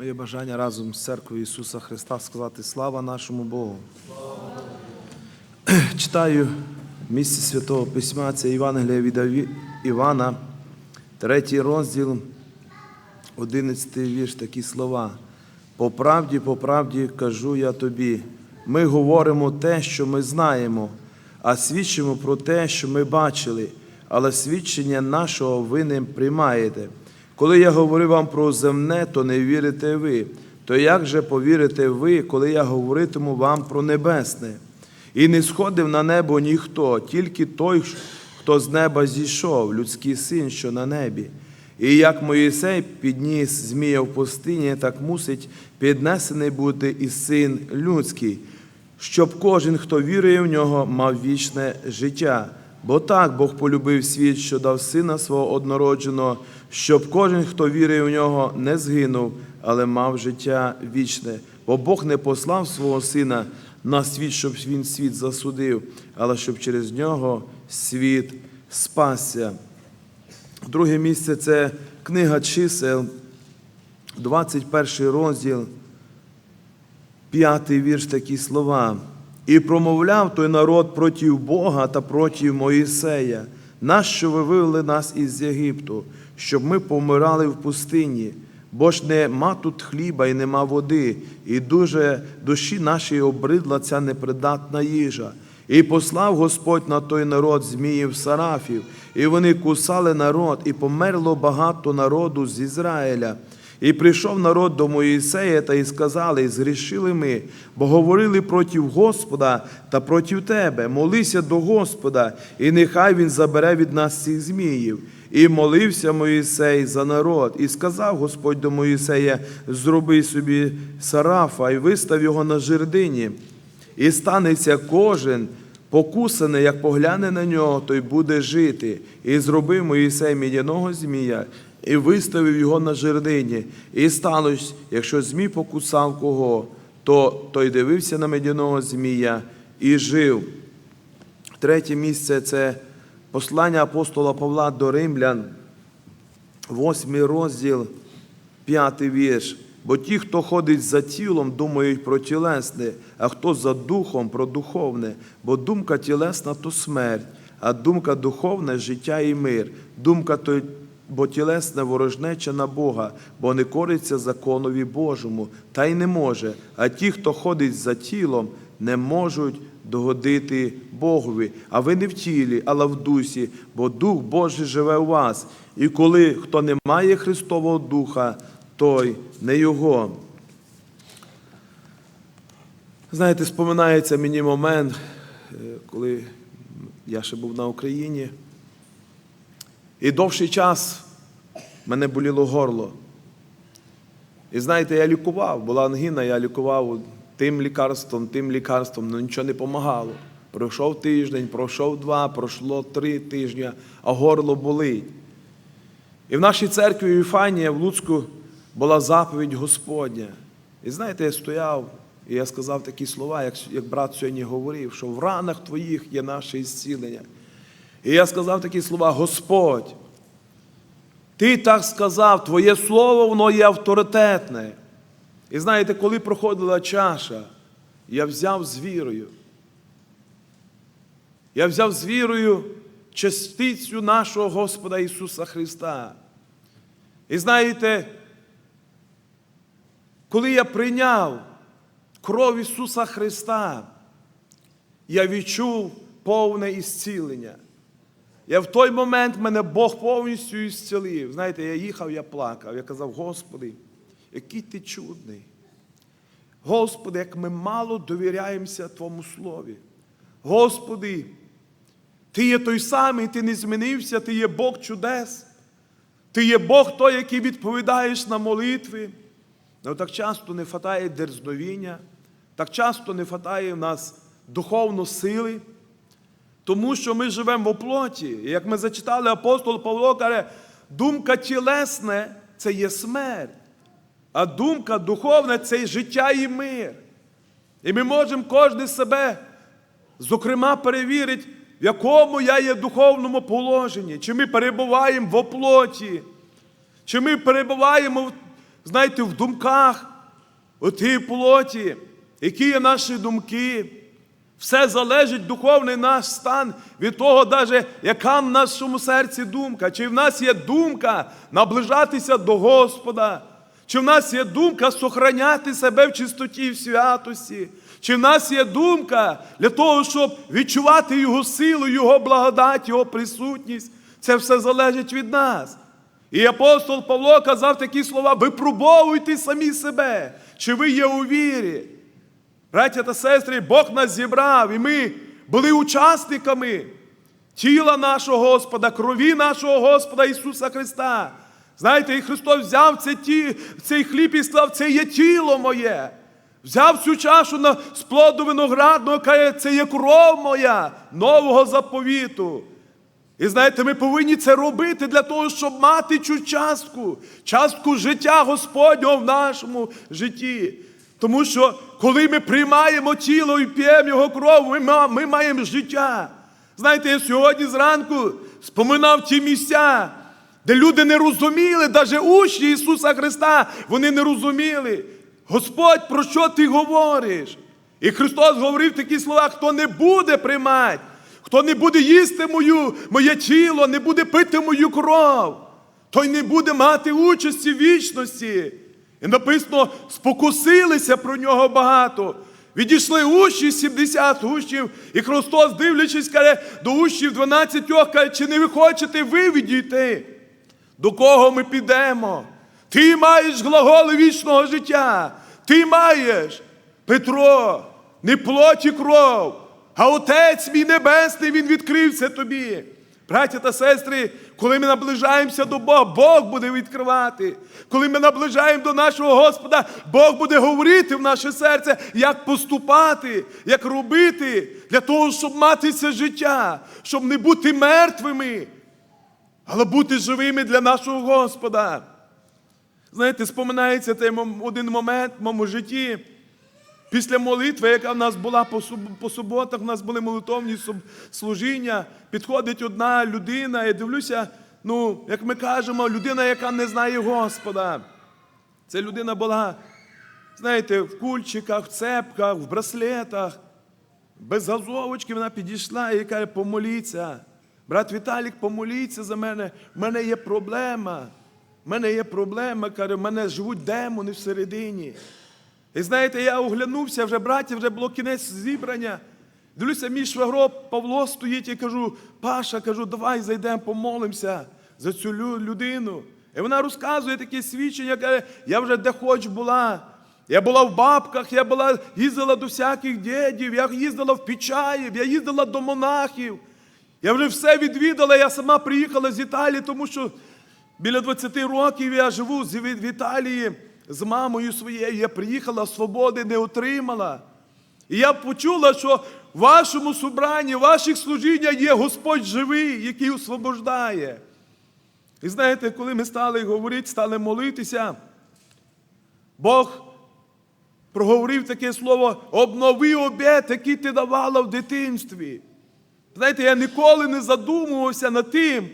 Моє бажання разом з церквою Ісуса Христа сказати слава нашому Богу. Читаю в місці Святого Письма, це Євангелія від Івана, третій розділ, 11 вірш, такі слова. По правді, по правді кажу я тобі, ми говоримо те, що ми знаємо, а свідчимо про те, що ми бачили, але свідчення нашого ви не приймаєте. Коли я говорю вам про земне, то не вірите ви. То як же повірите ви, коли я говоритиму вам про небесне? І не сходив на небо ніхто, тільки той, хто з неба зійшов, людський син, що на небі. І як Моїсей підніс Змія в пустині, так мусить піднесений бути і син людський, щоб кожен, хто вірує в нього, мав вічне життя. Бо так Бог полюбив світ, що дав сина свого однородженого, щоб кожен, хто вірує в нього, не згинув, але мав життя вічне. Бо Бог не послав свого сина на світ, щоб він світ засудив, але щоб через нього світ спасся. Друге місце це книга чисел, 21 розділ, п'ятий вірш такі слова. І промовляв той народ проти Бога та проти Моїсея, нащо ви вивели нас із Єгипту, щоб ми помирали в пустині, бо ж нема тут хліба і нема води, і дуже душі нашій обридла ця непридатна їжа. І послав Господь на той народ зміїв сарафів, і вони кусали народ, і померло багато народу з Ізраїля. І прийшов народ до Моїсея та й сказали, згрішили ми, бо говорили проти Господа та проти тебе. Молися до Господа, і нехай Він забере від нас цих зміїв. І молився Моїсей за народ, і сказав Господь до Моїсея: зроби собі сарафа і вистав його на жердині. І станеться кожен покусаний, як погляне на нього, той буде жити. І зробив Моїсей мідяного змія, і виставив його на жердині. І сталося, якщо змій покусав кого, то той дивився на медяного змія і жив. Третє місце це послання апостола Павла до римлян, восьмий розділ, п'ятий вірш. Бо ті, хто ходить за тілом, думають про тілесне, а хто за духом про духовне, бо думка тілесна то смерть, а думка духовна життя і мир. Думка бо тілесне ворожнеча на Бога, бо не кориться законові Божому, та й не може. А ті, хто ходить за тілом, не можуть догодити Богові. А ви не в тілі, але в дусі, бо Дух Божий живе у вас. І коли хто не має Христового Духа, той не його. Знаєте, споминається мені момент, е, коли я ще був на Україні. І довший час мене боліло горло. І знаєте, я лікував, була ангіна, я лікував тим лікарством, тим лікарством, але нічого не допомагало. Пройшов тиждень, пройшов два, пройшло три тижні, а горло болить. І в нашій церкві Віфанія в Луцьку була заповідь Господня. І знаєте, я стояв, і я сказав такі слова, як, як брат сьогодні говорив, що в ранах твоїх є наше зцілення. І я сказав такі слова: Господь, ти так сказав, Твоє слово, воно є авторитетне. І знаєте, коли проходила чаша, я взяв з вірою. Я взяв з вірою частицю нашого Господа Ісуса Христа. І знаєте, коли я прийняв кров Ісуса Христа, я відчув повне ісцілення. Я в той момент мене Бог повністю ісцілив. Знаєте, я їхав, я плакав. Я казав, Господи, який ти чудний. Господи, як ми мало довіряємося Твому Слові. Господи, Ти є той самий, Ти не змінився, Ти є Бог чудес. Ти є Бог той, який відповідаєш на молитви. Але так часто не хватає дерзновіння, так часто не хватає в нас духовно сили, тому що ми живемо в оплоті. Як ми зачитали, апостол Павло каже, думка тілесне це є смерть, а думка духовна це життя і мир. І ми можемо кожен себе, зокрема, перевірити, в якому я є духовному положенні, чи ми перебуваємо в оплоті, чи ми перебуваємо знаєте, в думках, у тій плоті, які є наші думки. Все залежить духовний наш стан від того, даже, яка в нашому серці думка. Чи в нас є думка наближатися до Господа, чи в нас є думка сохраняти себе в чистоті і в святості, чи в нас є думка для того, щоб відчувати Його силу, Його благодать, Його присутність. Це все залежить від нас. І апостол Павло казав такі слова: випробовуйте самі себе, чи ви є у вірі. Браття та сестри, Бог нас зібрав, і ми були учасниками тіла нашого Господа, крові нашого Господа Ісуса Христа. Знаєте, і Христос взяв це ті, цей хліб і сказав, це є тіло моє. Взяв цю чашу на, з плоду виноградного, це є кров моя нового заповіту. І знаєте, ми повинні це робити для того, щоб мати цю частку, частку життя Господнього в нашому житті. Тому що коли ми приймаємо тіло і п'ємо його кров, ми, ми маємо життя. Знаєте, я сьогодні зранку споминав ті місця, де люди не розуміли, навіть учні Ісуса Христа, вони не розуміли. Господь, про що ти говориш? І Христос говорив такі слова: хто не буде приймати, хто не буде їсти мою, моє тіло, не буде пити мою кров, той не буде мати участі в вічності. І написано, спокусилися про нього багато. Відійшли учні, 70 учнів, і Христос, дивлячись, каже, до учнів 12, каже, чи не ви хочете ви відійти? До кого ми підемо? Ти маєш глаголи вічного життя. Ти маєш, Петро, не плоть і кров, а Отець мій Небесний, Він відкрився тобі. Браття та сестри, коли ми наближаємося до Бога, Бог буде відкривати. Коли ми наближаємо до нашого Господа, Бог буде говорити в наше серце, як поступати, як робити, для того, щоб мати це життя, щоб не бути мертвими, але бути живими для нашого Господа. Знаєте, споминається один момент в моєму житті. Після молитви, яка в нас була по, суб- по суботах, у нас були молитовні служіння, підходить одна людина, і дивлюся, ну, як ми кажемо, людина, яка не знає Господа. Це людина була, знаєте, в кульчиках, в цепках, в браслетах. Без газовочки вона підійшла і каже, помоліться. Брат Віталік, помоліться за мене. В мене є проблема. В мене є проблема, каже, в мене живуть демони всередині. І знаєте, я оглянувся, вже браті, вже було кінець зібрання. Дивлюся, мій швагро Павло стоїть і кажу, Паша, кажу, давай зайдемо, помолимося за цю людину. І вона розказує таке свідчення, каже, я вже де хоч була. Я була в бабках, я була, їздила до всяких дідів, я їздила в Пічаїв, я їздила до монахів. Я вже все відвідала, я сама приїхала з Італії, тому що біля 20 років я живу в Італії з мамою своєю. Я приїхала, свободи не отримала. І я почула, що в вашому собранні, в ваших служіннях є Господь живий, який освобождає. І знаєте, коли ми стали говорити, стали молитися, Бог проговорив таке слово обнови обет, який ти давала в дитинстві. Знаєте, я ніколи не задумувався над тим,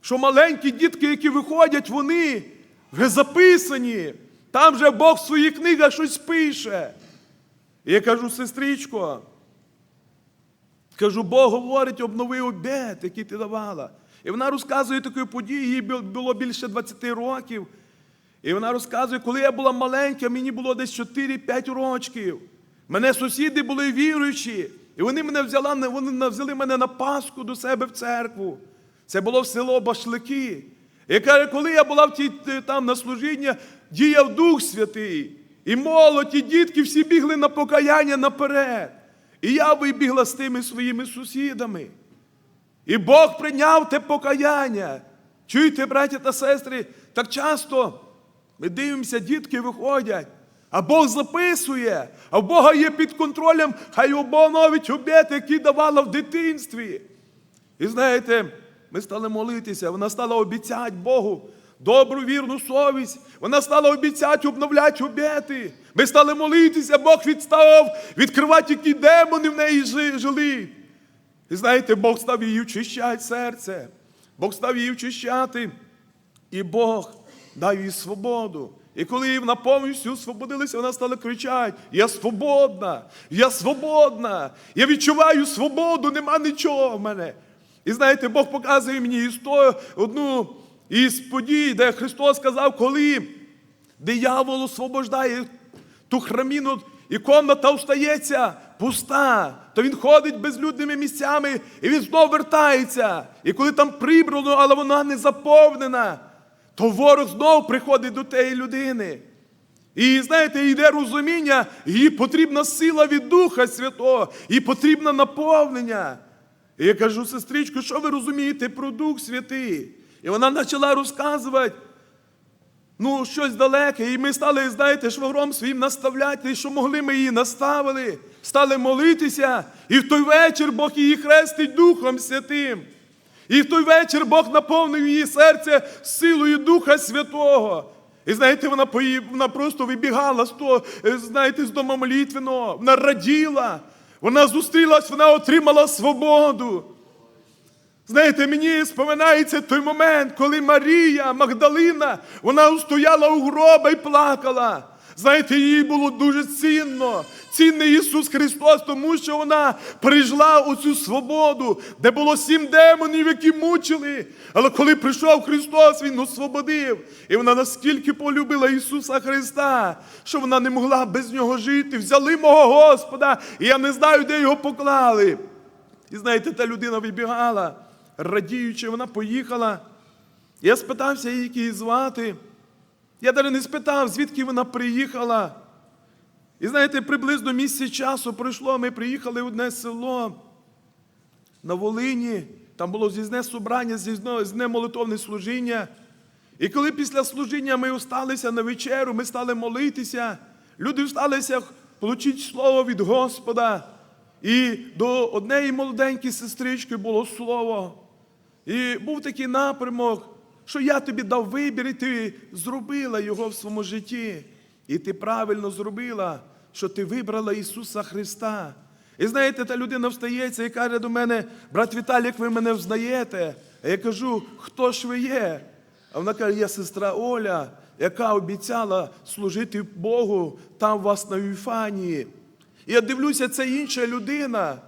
що маленькі дітки, які виходять, вони вже записані. Там вже Бог в своїх книгах щось пише. І я кажу, сестричко, кажу, Бог говорить, обнови обет, який ти давала. І вона розказує таку подію, їй було більше 20 років. І вона розказує, коли я була маленька, мені було десь 4-5 років. Мене сусіди були віруючі, і вони мене взяли, вони взяли мене на Пасху до себе в церкву. Це було в село Башлики. І каже, коли я була в тій, там на служіння, діяв Дух Святий. І молодь, і дітки всі бігли на покаяння наперед. І я вибігла з тими своїми сусідами. І Бог прийняв те покаяння. Чуєте, браті та сестри, так часто ми дивимося, дітки виходять, а Бог записує, а в Бога є під контролем, хай обновить обіти, які давала в дитинстві. І знаєте, ми стали молитися, вона стала обіцяти Богу добру вірну совість. Вона стала обіцяти обновляти обіти. Ми стали молитися, Бог відставав, відкривати, які демони в неї жили. І знаєте, Бог став її очищати серце. Бог став її очищати. І Бог дав їй свободу. І коли вона повністю освободилася, вона стала кричати: Я свободна, я свободна, я відчуваю свободу, нема нічого в мене. І знаєте, Бог показує мені історію, одну із подій, де Христос сказав, коли диявол освобождає ту храміну, і комната остається пуста, то він ходить безлюдними місцями і він знов вертається. І коли там прибрано, але вона не заповнена, то ворог знов приходить до тієї людини. І знаєте, йде розуміння, їй потрібна сила від Духа Святого, їй потрібне наповнення. І я кажу, сестричко, що ви розумієте про Дух Святий? І вона почала розказувати ну, щось далеке. І ми стали, знаєте, швагром своїм наставляти, що могли ми її наставили, стали молитися. І в той вечір Бог її хрестить Духом Святим. І в той вечір Бог наповнив її серце силою Духа Святого. І знаєте, вона, вона просто вибігала з того, е, знаєте, з дома молитвеного, вона раділа, вона зустрілась, вона отримала свободу. Знаєте, мені споминається той момент, коли Марія Магдалина, вона стояла у гроба і плакала. Знаєте, їй було дуже цінно, цінний Ісус Христос, тому що вона пережила оцю свободу, де було сім демонів, які мучили. Але коли прийшов Христос, Він освободив. І вона наскільки полюбила Ісуса Христа, що вона не могла без нього жити. Взяли мого Господа, і я не знаю, де його поклали. І знаєте, та людина вибігала, радіючи, вона поїхала. Я спитався її, її звати. Я навіть не спитав, звідки вона приїхала. І знаєте, приблизно місяць часу пройшло, ми приїхали в одне село на Волині. Там було зізне собрання, зізне молитовне служіння. І коли після служіння ми осталися на вечеру, ми стали молитися, люди всталися отримати слово від Господа. І до однієї молоденької сестрички було слово. І був такий напрямок, що я тобі дав вибір, і ти зробила його в своєму житті. І ти правильно зробила, що ти вибрала Ісуса Христа. І знаєте, та людина встається і каже до мене, брат Віталік, ви мене взнаєте. А я кажу, хто ж ви є? А вона каже, я сестра Оля, яка обіцяла служити Богу там у вас на Віфанії. І я дивлюся, це інша людина.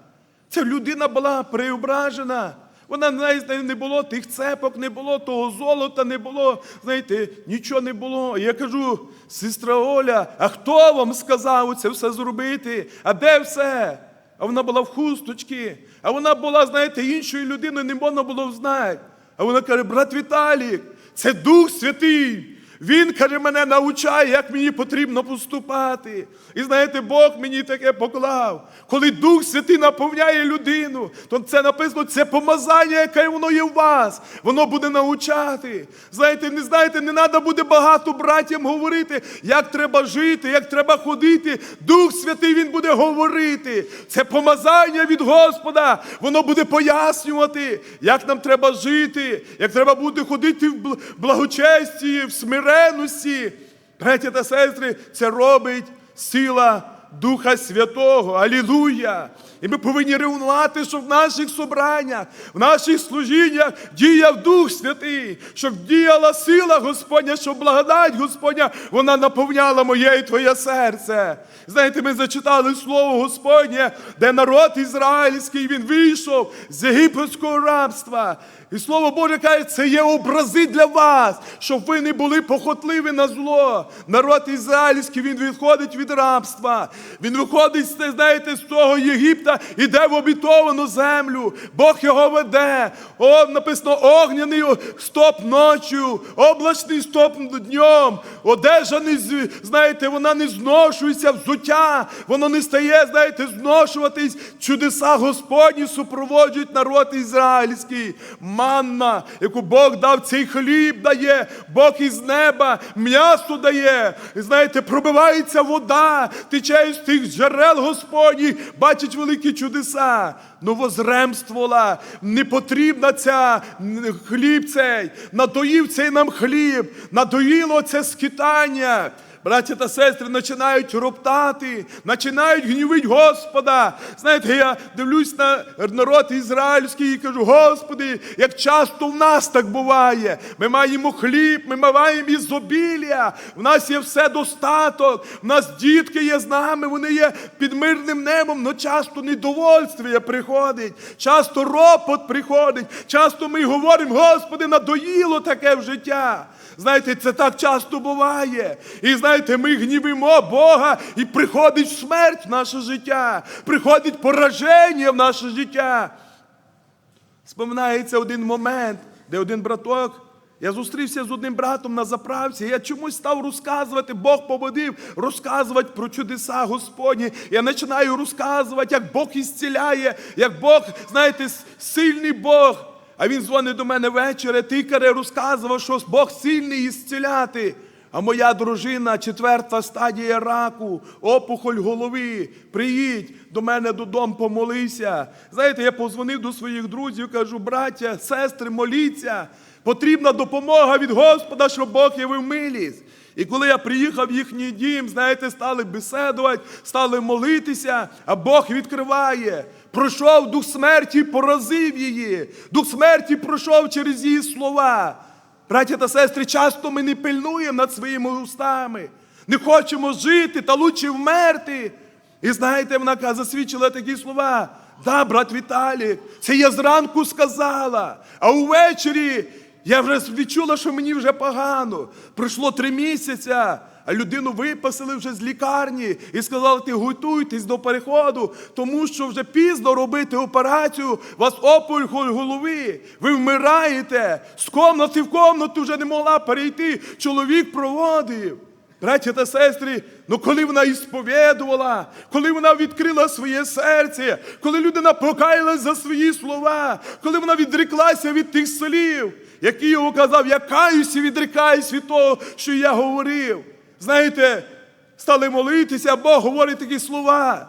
Ця людина була преображена. Вона, знаєте, не було тих цепок, не було того золота, не було, знаєте, нічого не було. Я кажу, сестра Оля, а хто вам сказав це все зробити? А де все? А вона була в хусточці, а вона була, знаєте, іншою людиною, не можна було взнати. А вона каже, брат Віталік, це Дух Святий. Він каже, мене навчає, як мені потрібно поступати. І знаєте, Бог мені таке поклав. Коли Дух Святий наповняє людину, то це написано, це помазання, яке воно є в вас. Воно буде навчати. Знаєте, не знаєте, не треба буде багато братям говорити, як треба жити, як треба ходити. Дух Святий Він буде говорити. Це помазання від Господа. Воно буде пояснювати, як нам треба жити, як треба буде ходити в благочесті, в смиренності. Браті та сестри, це робить сила Духа Святого. Алілуя! І ми повинні ревнувати, щоб в наших собраннях, в наших служіннях діяв Дух Святий, щоб діяла сила Господня, щоб благодать Господня, вона наповняла моє і твоє серце. Знаєте, ми зачитали слово Господнє, де народ ізраїльський він вийшов з єгипетського рабства. І слово Боже каже, це є образи для вас, щоб ви не були похотливі на зло. Народ ізраїльський він відходить від рабства. Він виходить, знаєте, з того Єгипта, іде в обітовану землю. Бог його веде. О, написано, огняний стоп ночю, облачний стоп днем. Одежа не знаєте, вона не зношується, взуття, воно не стає, знаєте, зношуватись. Чудеса Господні супроводжують народ ізраїльський. Манна, яку Бог дав, цей хліб дає, Бог із неба, м'ясо дає. Знаєте, пробивається вода, тече з тих джерел Господніх, бачить великі чудеса. Ну, возремствувала, не потрібна ця хліб цей, надоїв цей нам хліб, надоїло це скитання. Браття та сестри починають роптати, починають гнівити Господа. Знаєте, я дивлюсь на народ ізраїльський і кажу: Господи, як часто в нас так буває. Ми маємо хліб, ми маємо ізобілля, в нас є все достаток, в нас дітки є з нами, вони є під мирним небом, але часто недовольствие приходить, часто ропот приходить, часто ми говоримо, Господи, надоїло таке в життя. Знаєте, це так часто буває. І знаєте, ми гнівимо Бога, і приходить смерть в наше життя, приходить пораження в наше життя. Споминається один момент, де один браток. Я зустрівся з одним братом на заправці. Я чомусь став розказувати, Бог поводив розказувати про чудеса Господні. Я починаю розказувати, як Бог ісціляє, як Бог, знаєте, сильний Бог. А він дзвонить до мене ввечері, тикаре розказував, що Бог сильний ісціляти. А моя дружина, четверта стадія раку, опухоль голови. Приїдь до мене додому, помолися. Знаєте, я позвонив до своїх друзів, кажу, браття, сестри, моліться. Потрібна допомога від Господа, щоб Бог явив милість. І коли я приїхав в їхній дім, знаєте, стали беседувати, стали молитися, а Бог відкриває. Пройшов дух смерті, поразив її. Дух смерті пройшов через її слова. Браття та сестри, часто ми не пильнуємо над своїми устами, не хочемо жити та лучше вмерти. І знаєте, вона засвідчила такі слова. Да, брат Віталій, це я зранку сказала, а увечері я вже відчула, що мені вже погано. Пройшло три місяці, а людину випасили вже з лікарні і сказали, ти готуйтесь до переходу, тому що вже пізно робити операцію, вас опухоль голови, ви вмираєте. З комнати в комнату вже не могла перейти. Чоловік проводив. Браття та сестри, ну коли вона ісповідувала, коли вона відкрила своє серце, коли людина покаялась за свої слова, коли вона відреклася від тих слів, які його казав, я каюся, відрекаюсь від того, що я говорив. Знаєте, стали молитися, Бог говорить такі слова.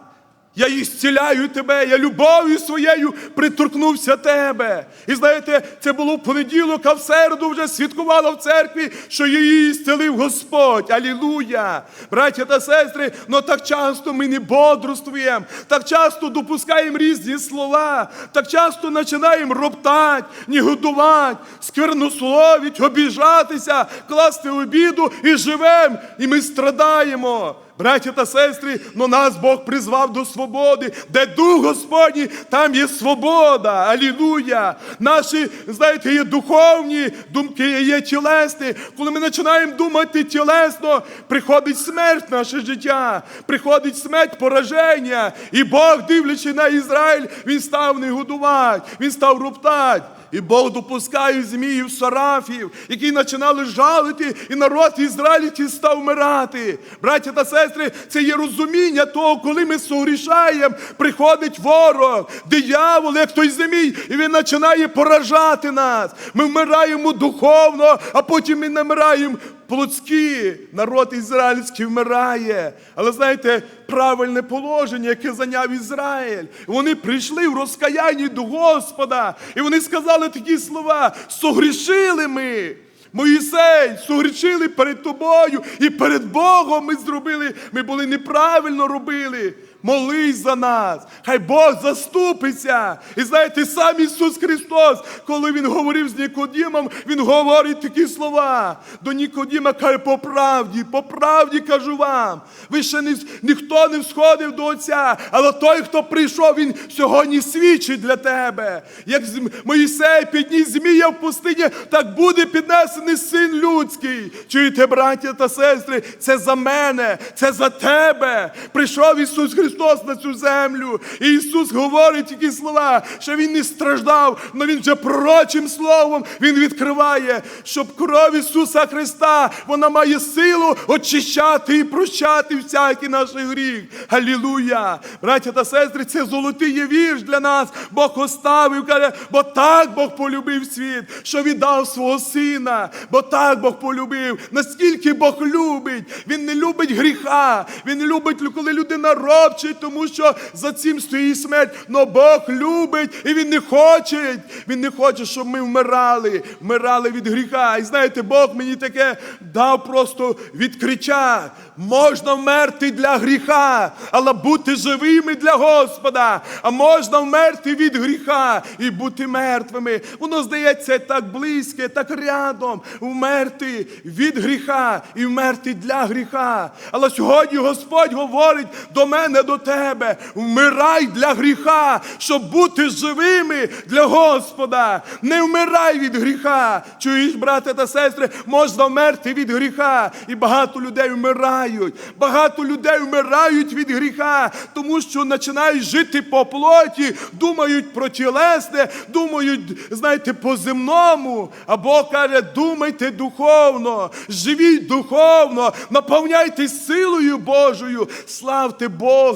Я ісціляю тебе, я любов'ю своєю приторкнувся тебе. І знаєте, це було в понеділок, а в середу вже святкувала в церкві, що її ісцелив Господь. Алілуя! Браття та сестри, но так часто ми не бодрствуємо, так часто допускаємо різні слова, так часто починаємо роптати, негодувати, сквернословить, обіжатися, класти обіду і живемо, і ми страдаємо. Браття та сестри, но нас Бог призвав до свободи, де дух Господній, там є свобода. Алілуя! Наші, знаєте, є духовні думки, є тілесні. Коли ми починаємо думати тілесно, приходить смерть в наше життя, приходить смерть пораження. І Бог, дивлячи на Ізраїль, він став не годувати, він став роптати. І Бог допускає зміїв сарафів, які починали жалити, і народ ізраїльський став вмирати. Браття та сестри, це є розуміння того, коли ми согрішаємо, приходить ворог, диявол, як той змій, і він починає поражати нас. Ми вмираємо духовно, а потім ми намираємо плотські. Народ ізраїльський вмирає. Але знаєте, правильне положення, яке зайняв Ізраїль. Вони прийшли в розкаянні до Господа, і вони сказали такі слова: согрішили ми. Моїсей, согрішили перед тобою і перед Богом ми зробили, ми були неправильно робили. Молись за нас, хай Бог заступиться. І знаєте, сам Ісус Христос, коли Він говорив з Нікодімом, Він говорить такі слова. До Нікодіма каже, по правді, по правді кажу вам. Ви ще не, ніхто не всходив до Отця, але той, хто прийшов, він сьогодні свідчить для тебе. Як Моїсей підніс змія в пустині, так буде піднесений син людський. Чуєте, браття та сестри, це за мене, це за тебе. Прийшов Ісус Христос на цю землю. І Ісус говорить такі слова, що Він не страждав, але Він вже пророчим словом Він відкриває, щоб кров Ісуса Христа вона має силу очищати і прощати всякий наш гріх. Алілуя! Браття та сестри, це золотий є вірш для нас. Бог оставив, каже, бо так Бог полюбив світ, що віддав свого сина, бо так Бог полюбив. Наскільки Бог любить, Він не любить гріха, Він не любить, коли людина робче, хочуть, тому що за цим стоїть смерть. Но Бог любить і Він не хоче. Він не хоче, щоб ми вмирали, вмирали від гріха. І знаєте, Бог мені таке дав просто відкриття. Можна вмерти для гріха, але бути живими для Господа. А можна вмерти від гріха і бути мертвими. Воно здається так близьке, так рядом. Вмерти від гріха і вмерти для гріха. Але сьогодні Господь говорить до мене, до тебе: вмирай для гріха, щоб бути живими для Господа. Не вмирай від гріха. Чуєш, брати та сестри, можна вмерти від гріха. І багато людей вмирають. Багато людей вмирають від гріха, тому що починають жити по плоті, думають про тілесне, думають, знаєте, по земному. А Бог каже, думайте духовно, живіть духовно, наповняйтесь силою Божою, славте Бога,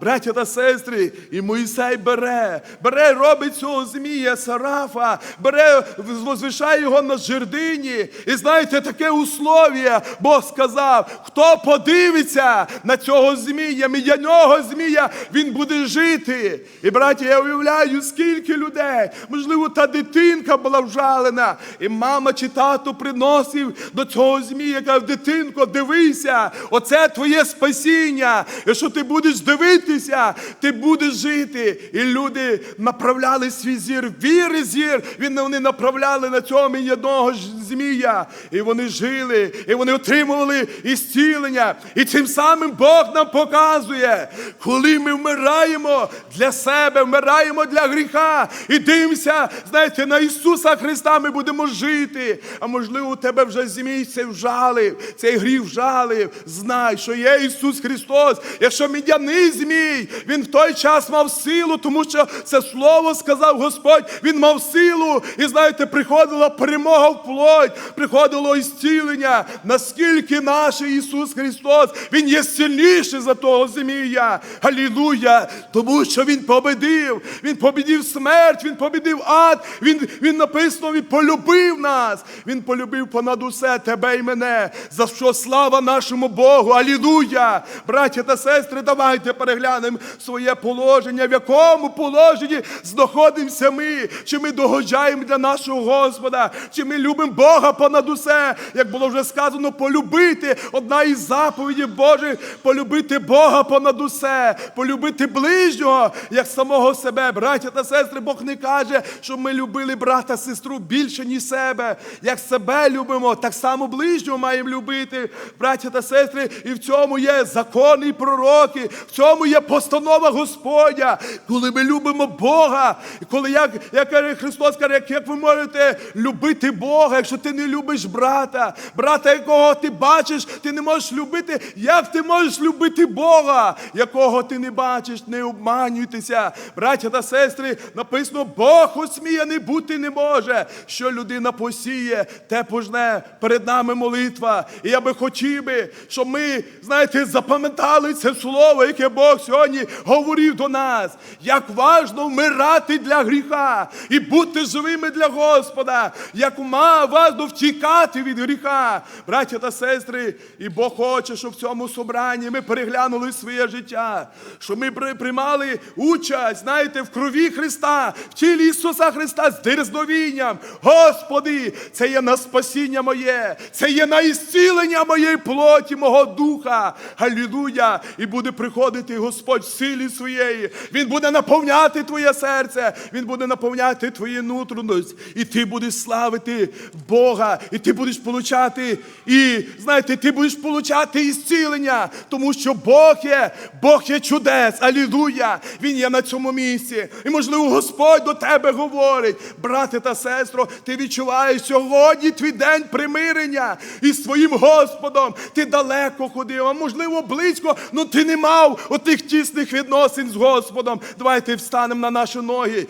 браття та сестри. І Моїсей бере, бере, робить цього змія Сарафа, бере, возвишає його на жердині. І знаєте, таке услов'я Бог сказав: хто подивиться на цього змія, мідяного змія, він буде жити. І браття, я уявляю, скільки людей, можливо, та дитинка була вжалена, і мама чи тато приносив до цього змія, каже, дитинко, дивися, оце твоє спасіння. Якщо ти будеш дивитися, ти будеш жити. І люди направляли свій зір, віри зір. Він вони направляли на цього мідяного ж змія. І вони жили, і вони отримували ісцілення. І цим самим Бог нам показує, коли ми вмираємо для себе, вмираємо для гріха і дивимося, знаєте, на Ісуса Христа ми будемо жити. А можливо, у тебе вже змій цей вжалив, цей гріх вжалив. Знай, що є Ісус Христос. Якщо мідяний змій, Він в той час мав силу, тому що це слово сказав Господь, Він мав силу. І знаєте, приходила перемога в плоть, приходило ісцілення. Наскільки наш Ісус Христос, Він є сильніший за того змія. Алілуя! Тому що Він победив, Він победив смерть, Він победив ад, Він, він написано, Він полюбив нас. Він полюбив понад усе тебе і мене. За що слава нашому Богу! Алілуя! Браття та сестри, давайте переглянемо своє положення, в якому положенні знаходимося ми, чи ми догоджаємо для нашого Господа, чи ми любимо Бога понад усе, як було вже сказано, полюбити одна із заповідей Божих, полюбити Бога понад усе, полюбити ближнього, як самого себе. Браття та сестри, Бог не каже, щоб ми любили брата, сестру більше, ніж себе. Як себе любимо, так само ближнього маємо любити, браття та сестри, і в цьому є закони і пророки, в цьому є постанова Господня, коли ми любимо Бога, і коли як, як Христос каже, як, як ви можете любити Бога, якщо ти не любиш брата, брата, якого ти бачиш, ти не можеш любити. Як ти можеш любити Бога, якого ти не бачиш, не обманюйтеся, браття та сестри, написано, Бог осміяний бути не може. Що людина посіє, те пожне перед нами молитва. І я би хотів би, щоб ми, знаєте, запам'ятали це слово, яке Бог сьогодні говорив до нас. Як важно вмирати для гріха і бути живими для Господа, як ма важно втікати від гріха. Браття та сестри, і Бог хоче, щоб в цьому собранні ми переглянули своє життя, щоб ми приймали участь, знаєте, в крові Христа, в тілі Ісуса Христа з дерзновінням. Господи, це є на спасіння моє, це є на ісцілення моєї плоті, мого духа. Алілуя! І буде приходити Господь в силі своєї. Він буде наповняти твоє серце, Він буде наповняти твою нутряність. І ти будеш славити Бога, і ти будеш получати, і знаєте, ти будеш получати ісцілення, тому що Бог є, Бог є чудес. Алілуя! Він є на цьому місці. І можливо, Господь до тебе говорить, брате та сестро, ти відчуваєш сьогодні твій день примирення із твоїм Господом. Ти далеко ходив, а можливо, близько, але ти не мав отих тісних відносин з Господом. Давайте встанемо на наші ноги